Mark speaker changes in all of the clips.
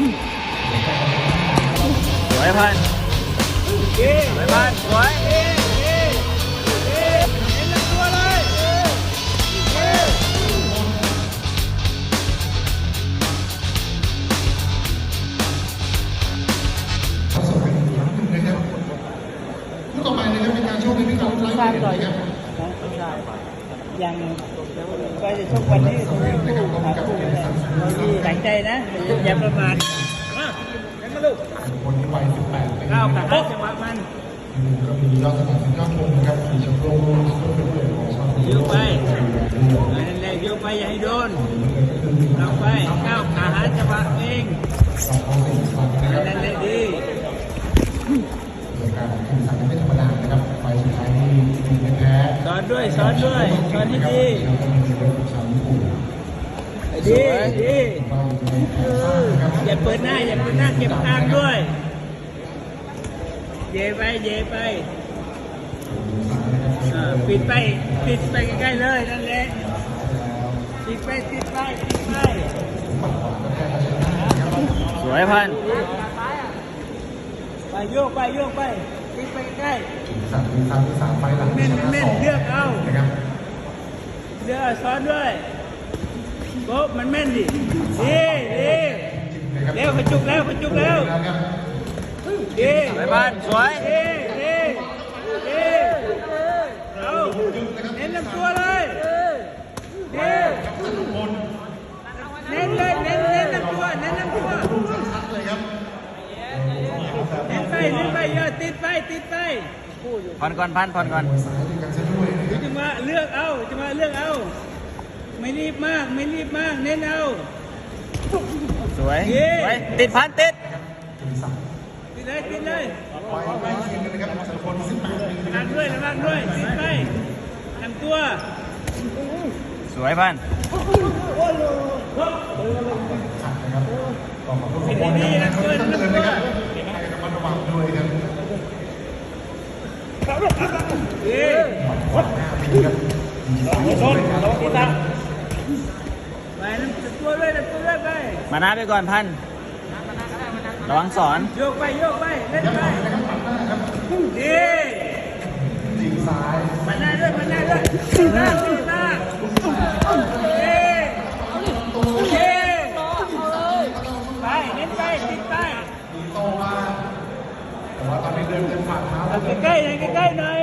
Speaker 1: สวยพันสวยพันสวย
Speaker 2: เขาส่งไปอีกครั้งหนึ่งนะครับคู่ต่อไปนะครับเป็นการโชคในพิการไลฟ์
Speaker 3: ทราบ
Speaker 2: เวท
Speaker 3: ต่อย
Speaker 2: นะครับ
Speaker 3: ยังก็จะชกวันนี้ชกคู่หาคู่เนี่ยหลังใจนะอย่าประมาทมาเล่นมาลูก
Speaker 2: คนนี้วัย18ปี
Speaker 3: ก้าวขา
Speaker 2: ครับ
Speaker 3: จังหวะมัน
Speaker 2: ก็มียอดสมัครสินยอดชมนะครับขี่ชมรมชมรมเป็นของชาว
Speaker 3: โยกไปนั่นแหละโยกไปอย่าให้โดนลงไปก้าวขาหาจังหวะเอง
Speaker 2: สองของสี่สองนะครับ
Speaker 3: นั่นแหละดี
Speaker 2: โดยการแข่งขันไม่ธรรมดานะครับไฟสุดท้ายนี่ทีมแพ้
Speaker 3: สอนด้วยสอนด้อนให้ดีดีดีอย่าเปิดหน้าอย่าเปิดหน้าเก็บกลางด้วย เยไปเยไปปิดไปปิดไปใกล้ๆเลยนั่นแหละปิดไปปิดไปปิดไป
Speaker 1: สวยพัน
Speaker 3: ไปโยกไปโยกไป ปิดไปใกล้
Speaker 2: สามมีสามมีสามไฟหลัง
Speaker 3: เม่น
Speaker 2: ชนะ
Speaker 3: เม่น
Speaker 2: สอง
Speaker 3: เลือกเอา
Speaker 2: นะครับ
Speaker 3: เลือกซ้อนด้วยโบ๊ะมันแม่นดิดีดีเร็วขจุกแล้วขจุกแล้ว
Speaker 2: นะครับ
Speaker 3: ดี
Speaker 1: สวยพันสวย
Speaker 3: ดีดีดีเอาเน้นลำตัวเลยดีเน้นเลยเน้นเน้นลำตัวเน้นลำตัว
Speaker 2: ชัดเลยครับ
Speaker 3: เน้นไปเน้นไปเยอะติดไปติดไป
Speaker 1: ผ่อนก่อนพันผ่อนก่อน
Speaker 2: สายด้วยกันซะด้วยนะครับ
Speaker 3: จังหวะเลือกเอาจังหวะเลือกเอา ไม่รีบมากไม่รีบมากเน้นเอา
Speaker 1: สวย
Speaker 3: เย้
Speaker 1: สวยติดพันติด
Speaker 3: ติดเลยติดเลย
Speaker 2: ไปไปเชียงกันนะครับสารพล18ปีนะค
Speaker 3: ระ
Speaker 2: รั
Speaker 3: วั
Speaker 2: บ
Speaker 3: งด้วยระวังด้วยติดไปลำตัว
Speaker 1: สวยพัน
Speaker 2: ขัดนะครับต่อมาทุกคนนะครับเขาต้องเตือนนะครับให้ระมัดระวังด้วยครับ
Speaker 3: เย้
Speaker 2: ขวาหน้าไปนะครับ
Speaker 3: ชนระวังที่ตาไปลำตัวด้วยตัวด้วยไป
Speaker 1: มาหน้าไปก่อนพันระวังสอน
Speaker 3: โยกไปโยกไปเล่นไป
Speaker 2: ดหน้าครับ
Speaker 3: ดี
Speaker 2: ตีซ้าย
Speaker 3: มาหน้าด้วยมาหน้าด้วยดีมาดีมาเย้เย้ไปเน้นไปติดไป
Speaker 2: ตีโตมาแต่ว่าตอนนี้เดินเดินฝ่าเท้า
Speaker 3: ใกล้ๆหน่อยใกล้ๆหน่อย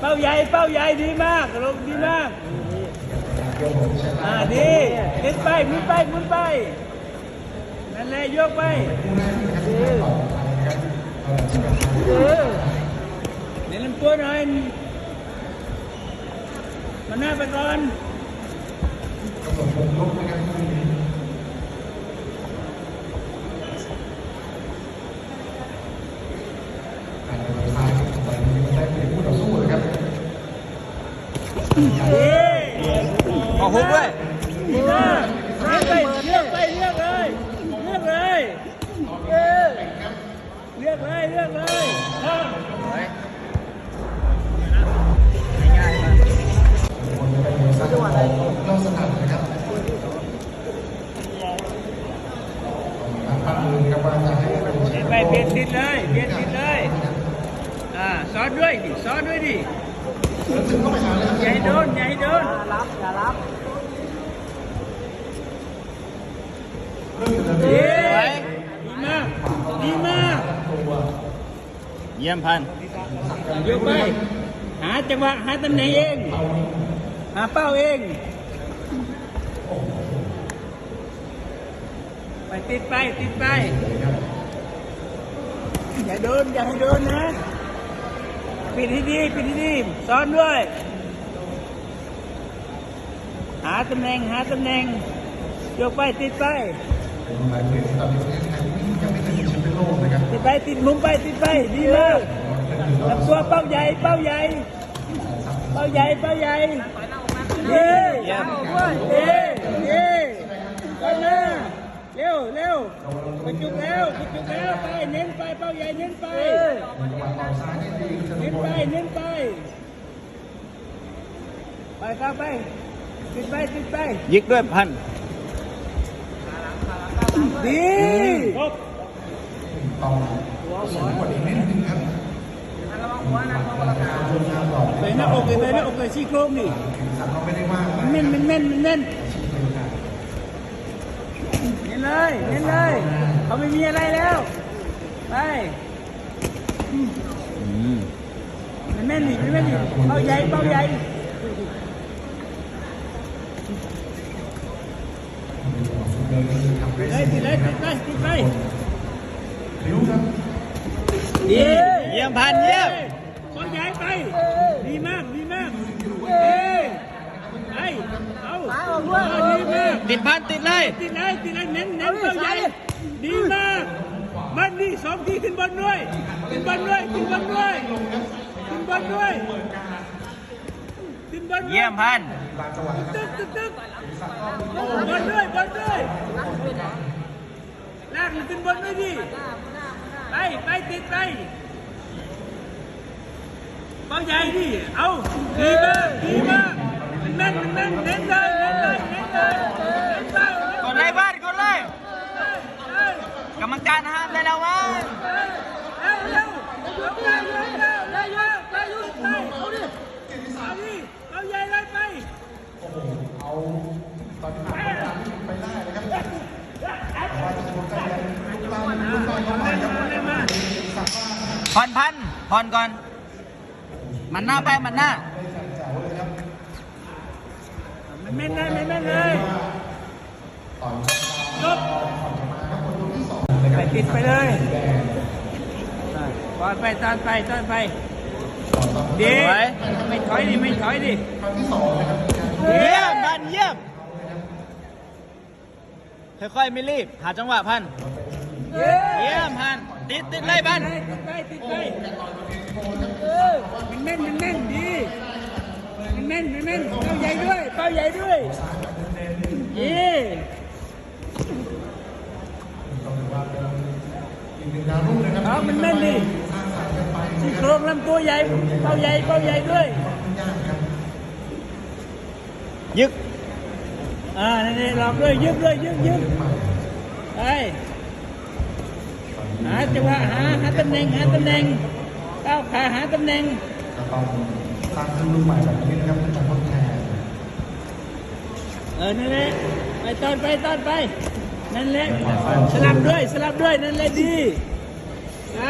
Speaker 3: เป้าใหญ่เป้าใหญ่ดีมากลงดีมาก
Speaker 2: เกี่ยวผมใช่ไหม
Speaker 3: อ่าดีเล่นไปมุนไปมุนไปนั่นแหละยกไป
Speaker 2: คู่แรกไปเออเป็นทาง
Speaker 3: เออเน้นลำตัวหน่อยมันหน้าไปก่อน
Speaker 2: กำหนดวงลบนะครับคู่นี้การเดินซ้ายตอนนี้ไม่ได้เป็นคู่ต่อสู้เลยครับ
Speaker 3: ดี
Speaker 1: ออกฮุกด้วย
Speaker 3: เลือกไปเลือกไปเลือกเลยเลือกเลยเลือกเลยเลือกเลยอะ
Speaker 1: ง่ายมาก
Speaker 2: จะเป็นมวยซ้ายขอยอดสนามนะครับไปเป็นแช
Speaker 3: เล่น
Speaker 2: มป์
Speaker 3: ไปเบียดติดเลยเบียดติดเลยอ่าซ้อนด้วยดิซ้อนด้วยดิ
Speaker 2: ถึงเข้าไปหาเลยครับ
Speaker 3: อย่าให้โดนอย่าให้โดน
Speaker 2: เรื่องอยู่
Speaker 3: ดี
Speaker 2: เลย
Speaker 3: ดีมากดีมาก
Speaker 2: ตัว
Speaker 1: เยี่ยมพัน
Speaker 3: โยกไปหาจังหวะหาตำแหน่งเอง หาเป้าเอง ไปติดไปติดไป อย่าโดนอย่าให้โดนนะ ปิดให้ดีปิดให้ดีซ้อนด้วย หาตำแหน่งหาตำแหน่งโยกไปติดไป
Speaker 2: เป็นหลายประเทศที่ตอนนี้ประเทศไทยยังไม่เคยมีแชมป์เป็นโลกนะครับ
Speaker 3: ติดไปติดมุมไปติดไปดีมากลำตัวเป้าใหญ่เป้าใหญ่เป้าใหญ่เป้าใหญ่เย้
Speaker 1: เยี่ยม
Speaker 3: เย้เย้ไปมาเร็วเร็ว กระจุกแล้วกระจุกแล้วไปเน้นไปเป้าใหญ่เน้นไป
Speaker 2: จังหวะต่อซ้ายนี่ดีจะ
Speaker 3: เน้น
Speaker 2: บอ
Speaker 3: ไป
Speaker 2: ล
Speaker 3: เน้นไปไปครับไปติดไปติดไป
Speaker 1: ยิกด้วยพัน
Speaker 3: ไดีครบ
Speaker 2: ต้องสูงกว่านี้นิดนึงครับ
Speaker 3: ไปหน้าอกเลยไปหน้าอกเลยซี่โครงนี่
Speaker 2: สัตว์เราไม่ได้ว่างนะ
Speaker 3: เม่นเม่นเม่นเม่นเน้นเลยเน้นเลย เขาไม่มีอะไรแล้ว ไป
Speaker 1: อืม
Speaker 3: มันแม่นดิมันแม่นดิเป้าใหญ่เป้าใหญ่
Speaker 2: เดินคือทำ
Speaker 3: ไป
Speaker 2: ได้
Speaker 3: เลยติดเลยติดเลยติดไป
Speaker 2: ริ้วครับ
Speaker 3: ดี
Speaker 1: เยี่ยมพันเยี่ยม
Speaker 3: เป้าใหญ่ไป ดีมากดีมากเอ้ยไปเอาเออดีมาก
Speaker 1: ติดพันติดเลย
Speaker 3: ติดเลยติดเลยเน้นเน้นเป้าใหญ่ ดีมาก มันนี่สองทีขึ้นบอลด้วย ขึ้นบอลด้วย ขึ้นบอลด้วย ขึ้นบอลด้วย ขึ้นบอลด้วย
Speaker 1: เยี่ยมพัน
Speaker 2: ตามจังหวะ
Speaker 3: ตึ๊กตึ๊กตึ๊กบอลด้วยบอลด้วยลากมันขึ้นบอลด้วยดิไปไปติดไปเป้าใหญ่ดิเอาดีมากดีมากมันแม่นมันแม่นเน้นเลยเน้นเลยเน้นเลยเน้นเลย
Speaker 1: การห้าม
Speaker 3: เลย
Speaker 2: นะว่า
Speaker 1: ผ่อนพันผ่อนก่อน มันหน้าไปมันหน้า
Speaker 2: ติ
Speaker 3: ดไปเลย
Speaker 2: แดง
Speaker 3: ตอนไปตอนไปตอนไป
Speaker 2: ต่อต่อ
Speaker 3: ดี
Speaker 1: ไว้
Speaker 3: ไม่ถอยดิไม่ถอยดิ
Speaker 2: ครั้งที่สองนะครับ
Speaker 1: เยี่ยมพันเยี่ยมค่อยๆไม่รีบ หาจังหวะพันเยี่ยมพันติดติดเลยพัน
Speaker 3: ติดไปติดไปมันแม่นมันแม่นดีมันแม่นมันแม่นเป้าใหญ่ด้วยเป้าใหญ่ด้วยดี
Speaker 2: ต้องถือว่าเป็นอีกหนึ่งดาวรุ่งนะครับ
Speaker 3: เอามันแม่นดิ
Speaker 2: สร้างสรรค์กันไป
Speaker 3: ซี่โครงลำตัวใหญ่เป้าใหญ่เป้าใหญ่ด้วย
Speaker 2: ยากครับ
Speaker 1: ยึก
Speaker 3: อ่านี่นี่หลอกด้วยยึดด้วยยึดยึดไปหาจังหวะหาหาตำแหน่งหาตำแหน่งก้าวขาหาตำแหน่ง
Speaker 2: ก็ต้องสร้างขึ้นรุ่นใหม่แบบนี้นะครับเป็นการทดแทน
Speaker 3: เออนั่นแหละไปตอนไปตอนไปนั่นแหละสลับด้วยสลับด้วยนั่นแหละดี ไป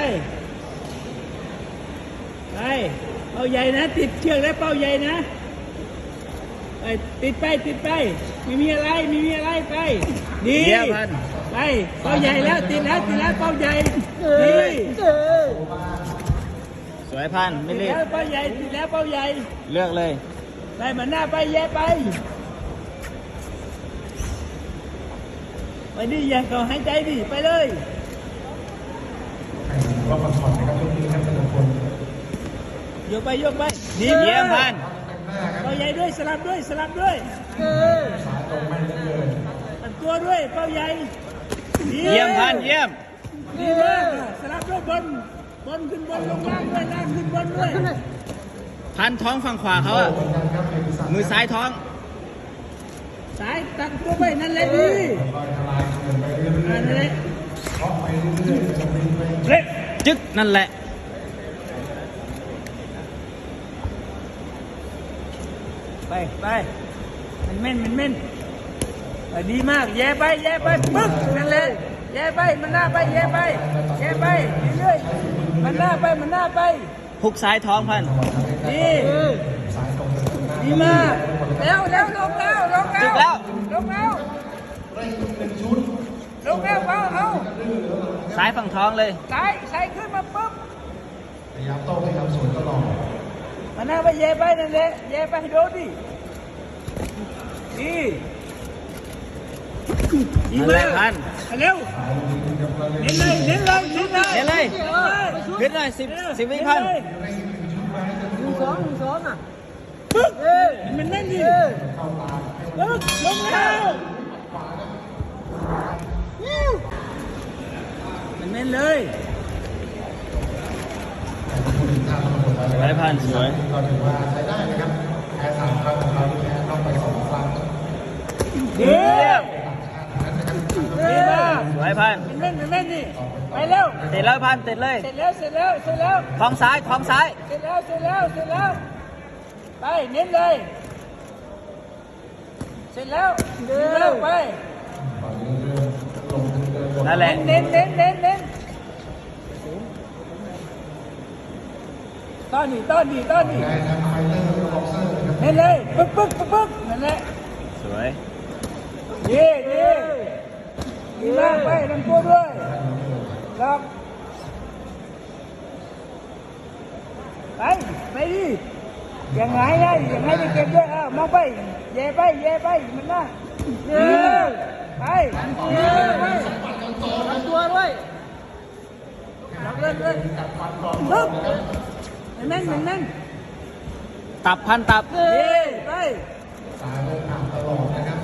Speaker 3: ไปเป้าใหญ่นะ ติดเชือกแล้วเป้าใหญ่นะไปติดไปติดไปไม่มีอะไรไม่มีอะไรไปดี
Speaker 1: เยี่ยมพัน
Speaker 3: ไปเป้าใหญ่แล้วติดแล้วติดแล้วเป้าใหญ่ดี
Speaker 1: สวยพันไม่
Speaker 3: ติด
Speaker 1: รีบ
Speaker 3: แล้วเป้าใหญ่ติดแล้วเป้าใหญ่
Speaker 1: เลือกเลย
Speaker 3: ไปเหมือนหน้าไปแย่ไปไปดิอย่าเขาหายใจดิไปเลย
Speaker 2: ก็ผ่อนผ่อนนะครับยกนี้ครับแต่ละคน
Speaker 3: โยกไปโยกไป
Speaker 1: เยี่ยมพัน
Speaker 2: หน้าครับ
Speaker 3: เป้าใหญ่ด้วยสลับด้วยสลับด้วย
Speaker 2: สายตรงไม่ได้เลย
Speaker 3: ตัดตัวด้วยเป้าใหญ่ดี
Speaker 1: เยี่ยมพันเยี่ยม
Speaker 3: ดีมากสลับด้วยบนบนขึ้นบนลงล่างด้วยล่างขึ้นบนด้วย
Speaker 1: พันท้องฝั่งขวาเขาอะ
Speaker 2: เหมือนกันครับเอกสาร
Speaker 1: มือซ้ายท้อง
Speaker 3: สายตัดตัวไปนั่นแหละดี
Speaker 2: ลอยทลายเกินไปเรื่
Speaker 3: อ่า
Speaker 2: อย
Speaker 3: นั่นแหละ
Speaker 2: ๆเพราะไปเรื่อยๆจะเป็นไป
Speaker 3: เล็ก
Speaker 1: จึ๊กนั่นแหละ
Speaker 3: ไปไปมันเม่นมันเม่นเออดีมาก แย่ไป แย่ไปปึ๊กนั่นแหละแย่ไปมันหน้าไปแย่ไปแย่ไปเรื่อยๆมันหน้าไปมันหน้าไป
Speaker 1: พุกซ้ายท้องพัน
Speaker 3: ดี
Speaker 2: สายตรงเป็นหน้า
Speaker 3: ดีมากแล้วแล้วลงแล้วลง
Speaker 1: จึ๊
Speaker 3: แล้ว
Speaker 1: กแล้ว
Speaker 3: ลงแล้ว
Speaker 2: เร่งเป็นชุด
Speaker 3: ลงแล้วเอาเอา
Speaker 1: ซ้ายฝั่งท้องเลย
Speaker 3: สายสายขึ้นมาปุ๊บ
Speaker 2: พยายามโต้พยายามสวนตลอด
Speaker 3: มันหน้าไปแย่ไปนั่นแหละแย่ไปให้โดนดิดีดี
Speaker 1: นั่นแห
Speaker 3: มา
Speaker 1: ละพั
Speaker 3: ก
Speaker 1: น
Speaker 3: เร็ว
Speaker 2: สายจริงๆครับเราเล่น
Speaker 3: เน้นเลยเน้นเลยเน้นเลย
Speaker 1: เน้นเลยพิษหน่อยสิบสิบวิพัน
Speaker 2: เร่งเป็นชุดไว้จน
Speaker 4: หนึ่งสองหนึ่งสองอะ
Speaker 3: ปึ๊กมันแน่นดิ
Speaker 2: เข้าตา
Speaker 3: ปึ๊กลงแล้ว มันแน่นเลย
Speaker 2: คนอื่นท่าทั้งหมด
Speaker 1: สวยพันสวย
Speaker 2: ก็ถือว่าใช้ได้นะครับแพ้สามครั้งของเราที่แพ้ต้องไปสองครั้ง
Speaker 3: ดี
Speaker 1: เยี่ยม
Speaker 3: ดีมาก
Speaker 1: สวยพัน
Speaker 3: มันเม่นมันเม่นนี่ไปเร็ว
Speaker 1: ติดเลยพันติดเลย
Speaker 3: เสร็จแล้วเสร็จแล้วเสร็จแล้ว
Speaker 1: ท้องซ้ายท้องซ้าย
Speaker 3: เสร็จแล้วเสร็จแล้วเสร็จแล้วไปเน้นเลย เสร็จแล้วเดินไป
Speaker 1: นั่นแหละ
Speaker 3: เน้นเน้นเน้นเน้น ต้อนนี่ต้อนนี่ต้อนนี่
Speaker 2: ได้ทั้งไฟเตอร์และบ็อกเซอร์นะครับ
Speaker 3: เน้นเลยปึ๊กปึ๊กปึ๊กปึ๊กนั่นแหละ
Speaker 1: สวย
Speaker 3: ดีดีดีมากไปลำตัวด้วยล็อกไปไปดิยังไงไงยังไงไปเก็บด้วยอ้าวมองไปแย่ไปแย่ไปมันน่ะเออไปเออไปลำตัวด้วยล็อกเล่นเลยปึ๊บ นั่นนั่นนั่น
Speaker 1: ตับพันตับ
Speaker 3: ดีไป
Speaker 2: ซ้ายเดินผ่านตลอดนะครับ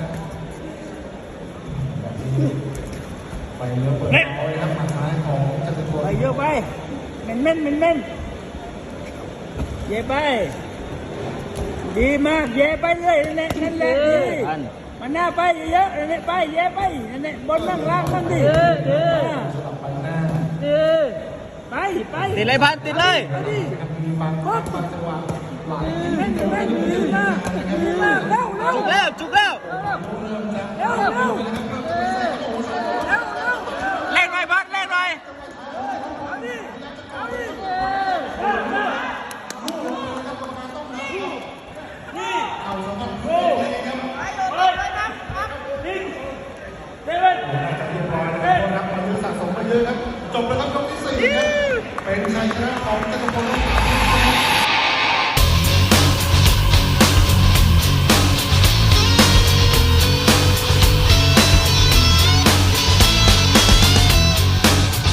Speaker 2: ไปเลี้ยวเปิดเอาเลยครับหมัดซ้ายของจตุพล
Speaker 3: ไปเยอะไปเม่นเม่นเม่นเม่นเย่ไป ดีมากเย่ไปเลยนั่นแหละนั่นแหละดี
Speaker 1: พัน
Speaker 3: มันหน้าไปเยอะๆนั่นแหละไปเย่ไปนั่นแหละบนบ้างล่างบ้างดิ
Speaker 2: สลับไปหน้า
Speaker 3: ไปไป
Speaker 1: ติดเลยพันติดเลย
Speaker 3: ไปดิ
Speaker 2: มีบางบางจังหวะหลาย
Speaker 3: เม่นเม่นดีมากดีมากเร็วเร็ว
Speaker 1: จุกแล้วจุกแล้ว
Speaker 3: เร็วเร็วเร็วเร็ว
Speaker 1: เล่นหน่อยพันเล่นหน่อย
Speaker 3: เอาดิเอาดิ
Speaker 2: เรียบร้อยนะครับวันนี้สะสมมาเยอะครับจบแล้วครับ ยก